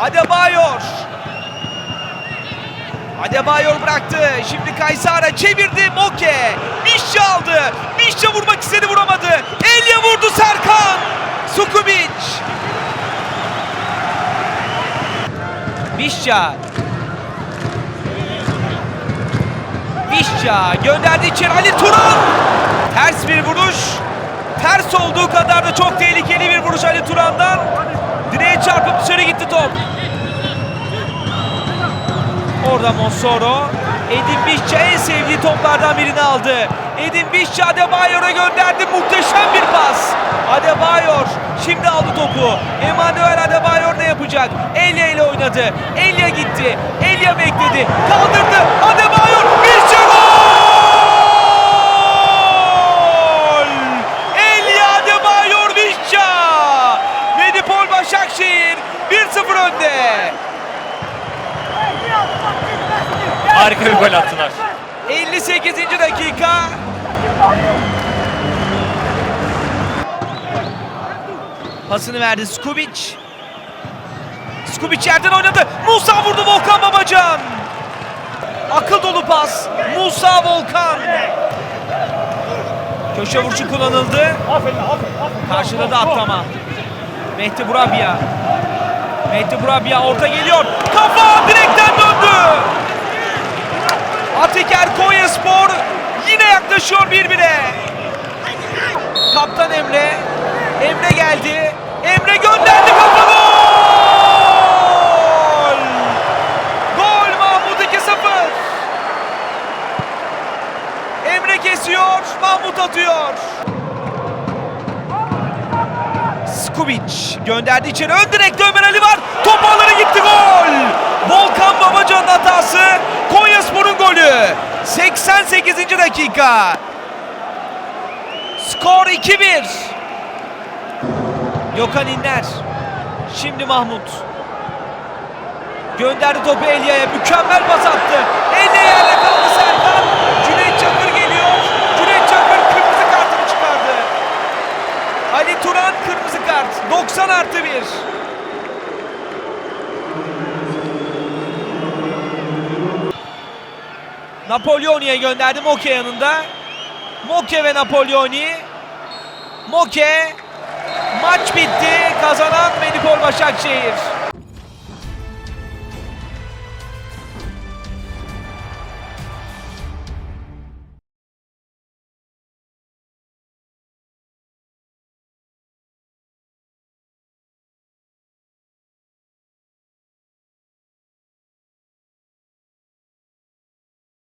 Adebayor. Adebayor bıraktı. Şimdi Kaysara çevirdi. Moke. Mişçi aldı. Mişçi vurmak istedi vuramadı. Elya vurdu Serkan. Sukubic. Mişça. Mişça gönderdi içeri Ali Turan. Ters bir vuruş. Ters olduğu kadar da çok tehlikeli bir vuruş Ali Turan'dan. Çarpıp dışarı gitti top. Orada Monsoro. Edin Mişça en sevdiği toplardan birini aldı. Edin Mişça Adebayor'a gönderdi. Muhteşem bir pas. Adebayor şimdi aldı topu. Emanuel Adebayor ne yapacak? Elia ile oynadı. Elia gitti. Elia bekledi. Kaldırdı. Adebayor. Mişça gol! Elia Adebayor Mişça. Medipol Başakşehir 1-0 önde. Harika bir gol attılar. 58. dakika. Pasını verdi Skubic. Skubic yerden oynadı. Musa vurdu Volkan Babacan. Akıl dolu pas. Musa Volkan. Köşe vuruşu kullanıldı. Karşıladı atlama. Mehdi Burabia. Mehdi Burabia orta geliyor. Kafa direkten döndü. Atiker Konyaspor yine yaklaşıyor birbirine. Kaptan Emre. Emre geldi. Emre gönderdi kafa gol! Gol Mahmut 2-0. Emre kesiyor, Mahmut atıyor. Skubic gönderdi içeri. Ön direkte Ömer Ali var. Top ağlara gitti gol. Volkan Babacan'ın hatası. Konyaspor'un golü. 88. dakika. Skor 2-1. Gökhan İnler. Şimdi Mahmut. Gönderdi topu Elia'ya. Mükemmel pas attı. Elia yerle kaldı Serkan. Cüneyt Çakır geliyor. Cüneyt Çakır kırmızı kartını çıkardı. Ali Turan kırmızı kart. 90 artı 1. Napolyoni'ye gönderdi Moke yanında. Moke ve Napolyoni. Moke. Maç bitti. Kazanan Medipol Başakşehir.